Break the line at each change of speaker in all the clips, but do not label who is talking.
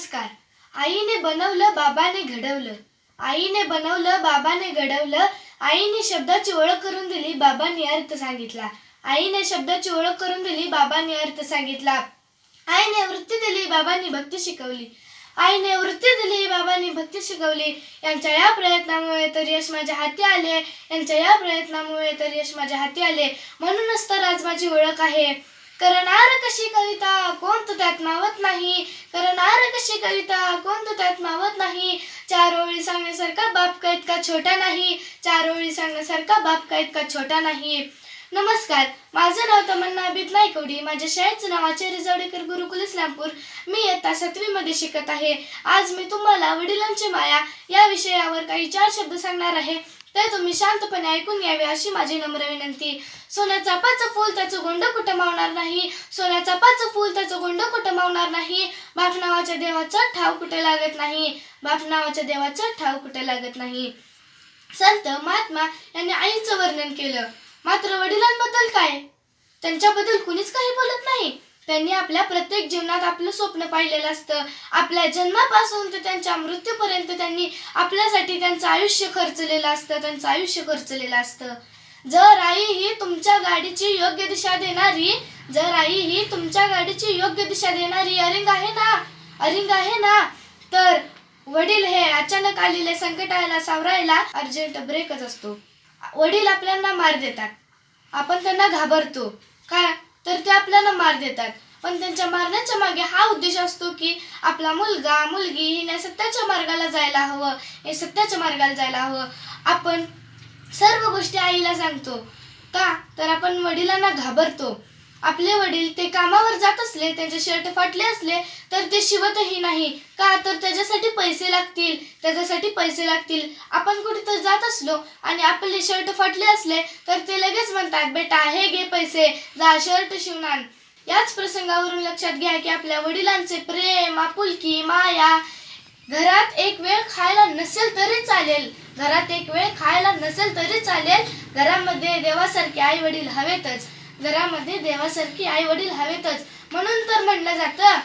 नमस्कार. आईने बनवलं बाबाने घडवलं. आईने बनवलं बाबाने घडवलं. आईने शब्दाची ओळख करून दिली बाबांनी अर्थ सांगितला. आईने शब्दाची ओळख करून दिली बाबांनी अर्थ सांगितला. आईने वृत्ती दिली बाबांनी भक्ती शिकवली. आईने वृत्ती दिली बाबांनी भक्ती शिकवली. यांच्या या प्रयत्नामुळे तर यश माझ्या हाती आले. यांच्या या प्रयत्नामुळे तर यश माझ्या हाती आले. म्हणूनच तर आज माझी ओळख आहे. करणार कशी कविता? कोण तू त्यात मावत नाही? करणार कशी कविता? कोण तू त्यात मावत नाही? चार ओळी सांगण्यासारखा बाप का इतका छोटा नाही? चार ओळी सांगण्यासारखा बाप का इतका छोटा नाही? नमस्कार माझं नाव तमन्ना अभित नायकवडी. माझ्या शाळेचं नाव आचार्य जावडेकर गुरुकुल इस्लामपूर. मी इयत्ता सातवीमध्ये शिकत आहे. आज मी तुम्हाला वडिलांची माया या विषयावर काही चार शब्द सांगणार आहे. ते तुम्ही शांतपणे ऐकून घ्यावे अशी माझी नम्र विनंती. सोन्याचा पाच फूल त्याचं गोंड कुठं मावणार नाही? सोन्याचा पाच फूल त्याचं गोंड कुठं मावणार नाही? बाप नावाच्या देवाचा ठाव कुठे लागत नाही? बाप नावाच्या देवाचा ठाव कुठे लागत नाही? संत महात्मा यांनी आईचं वर्णन केलं. मात्र वडिलांबद्दल काय? त्यांच्याबद्दल कुणीच काही बोलत नाही. त्यांनी आपल्या प्रत्येक जीवनात आपलं स्वप्न पाहिलेलं असतं. आपल्या जन्मापासून ते त्यांच्या मृत्यूपर्यंत त्यांनी आपल्यासाठी त्यांचं आयुष्य खर्चलेलं असतं त्यांचं आयुष्य खर्चलेलं असतं. जर आई ही तुमच्या गाडीची योग्य दिशा देणारी जर आई ही तुमच्या गाडीची योग्य दिशा देणारी अरिंग आहे ना? अरिंग आहे ना? तर वडील हे अचानक आलेले संकटाला सावरायला अर्जंट ब्रेकच असतो. वडील आपल्याला मार देतात. आपण त्यांना घाबरतो. का? तर ते आपल्याला मार देतात. पण त्यांच्या मारण्याच्या मागे हा उद्देश असतो की आपला मुलगा मुलगी हिने सत्याच्या मार्गाला जायला हवं. हे सत्याच्या मार्गाला जायला हवं. आपण सर्व गोष्टी आईला सांगतो. का? तर आपण वडिलांना घाबरतो. आपले वडील ते कामावर जात असले त्यांचे शर्ट फाटले असले तर ते शिवतही नाही. का? तर त्याच्यासाठी पैसे लागतील. त्याच्यासाठी पैसे लागतील. आपण कुठे तर जात असलो आणि आपले शर्ट फाटले असले तर ते लगेच म्हणतात बेटा हे घे पैसे. जा शर्ट शिवणार याच प्रसंगावरून लक्षात घ्या की आपल्या वडिलांचे प्रेम आपुलकी माया घरात एक वेळ खायला नसेल तरी चालेल. घरात एक वेळ खायला नसेल तरी चालेल. घरामध्ये देवासारखे आई वडील हवेतच. घरामध्ये देवासारखी आई वडील हवेतच. म्हणून तर म्हणलं जातं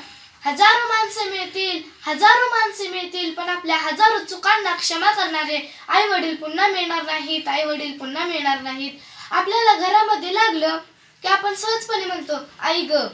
हजारो माणसं मिळतील हजारो माणसे मिळतील पण आपल्या हजारो चुकांना क्षमा करणारे आई वडील पुन्हा मिळणार नाहीत आई वडील पुन्हा मिळणार नाहीत. आपल्याला घरामध्ये लागलं की आपण सहजपणे म्हणतो आई ग.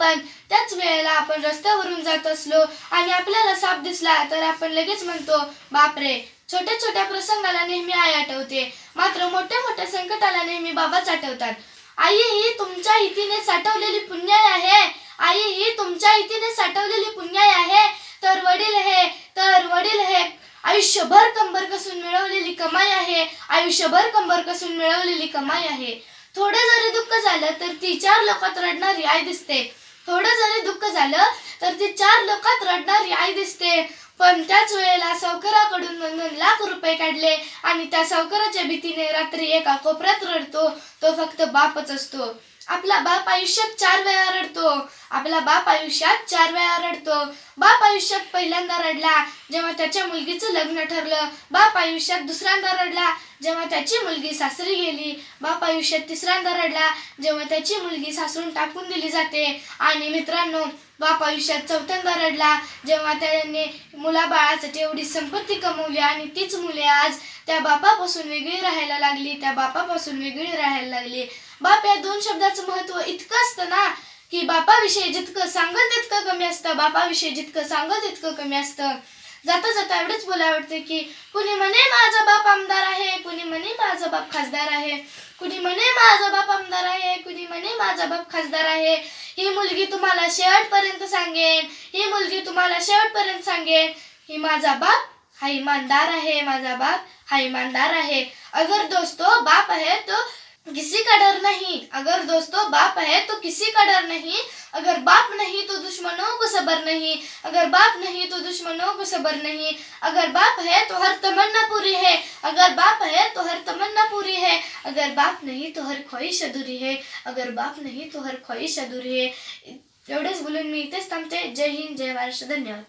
पण त्याच वेळेला आपण रस्त्यावरून जात असलो आणि आपल्याला साप दिसला तर आपण लगेच म्हणतो बापरे छोट्या छोट्या प्रसंगाला नेहमी आई आठवते. मात्र मोठ्या मोठ्या संकटाला नेहमी बाबाच आठवतात. आई ही तुमच्या हितीने साठवलेली पुण्याई आहे. आई ही तुमच्या हितीने साठवलेली पुण्याई आहे. तर वडील हे तर वडील हे आयुष्यभर कंबर कसून मिळवलेली कमाई आहे. आयुष्यभर कंबर कसून मिळवलेली कमाई आहे. थोडं जरी दुःख झालं तर ती चार लोकात रडणारी आई दिसते. थोडं जरी दुःख झालं तर ती चार लोकात रडणारी आई दिसते. पण त्याच वेळेला सावकाराकडून दोन लाख रुपये काढले. आणि त्या सावकाराच्या भीतीने रात्री एका कोपऱ्यात रडतो. तो फक्त बापच असतो. आपला बाप आयुष्यात चार वेळा रडतो. आपला बाप आयुष्यात चार वेळा रडतो. बाप आयुष्यात पहिल्यांदा रडला जेव्हा त्याच्या मुलगीचं लग्न ठरलं. बाप आयुष्यात दुसऱ्यांदा रडला जेव्हा त्याची मुलगी सासरी गेली. बाप आयुष्यात तिसऱ्यांदा रडला जेव्हा त्याची मुलगी सासरून टाकून दिली जाते. आणि मित्रांनो बाप आयुष्यात चौथ्यांदा रडला जेव्हा त्याने मुलाबाळासाठी एवढी संपत्ती कमवली आणि तीच मुले आज त्या बापापासून वेगळी राहायला लागली. त्या बापापासून वेगळी राहायला लागली. बाप या दोन शब्दाचं महत्त्व इतकं असतं ना की बापाविषयी जितकं सांगल तितकं कमी असतं बापाविषयी जितकं सांगल तितकं कमी असतं. जाता जाता एवढंच बोला वाटतं की कुणी म्हणे माझा बाप आमदार आहे कुणी म्हणे माझा बाप खासदार आहे कुणी म्हणे माझा बाप आमदार आहे कुणी म्हणे माझा बाप खासदार आहे ही मुलगी तुम्हाला शेवटपर्यंत सांगेन ही मुलगी तुम्हाला शेवटपर्यंत सांगेन ही माझा बाप हा इमानदार आहे माझा बाप हा इमानदार आहे. अगर दोस्तों हो, बाप आहे तो किसी का डर नहीं। अगर दोस्तों बाप है तो किसी का डर नहीं। अगर बाप नहीं तो दुश्मनों को सबर नहीं। अगर बाप नहीं तो दुश्मनों को सबर नहीं। अगर बाप है तो हर तमन्ना पूरी है। अगर बाप है तो हर तमन्ना पूरी है। अगर बाप नहीं तो हर ख्वाहिश अधूरी है। अगर बाप नहीं तो हर ख्वाहिश अधूरी है। एवढेच बोलून मी इथेच थांबते जय हिंद, जय महाराष्ट्र धन्यवाद।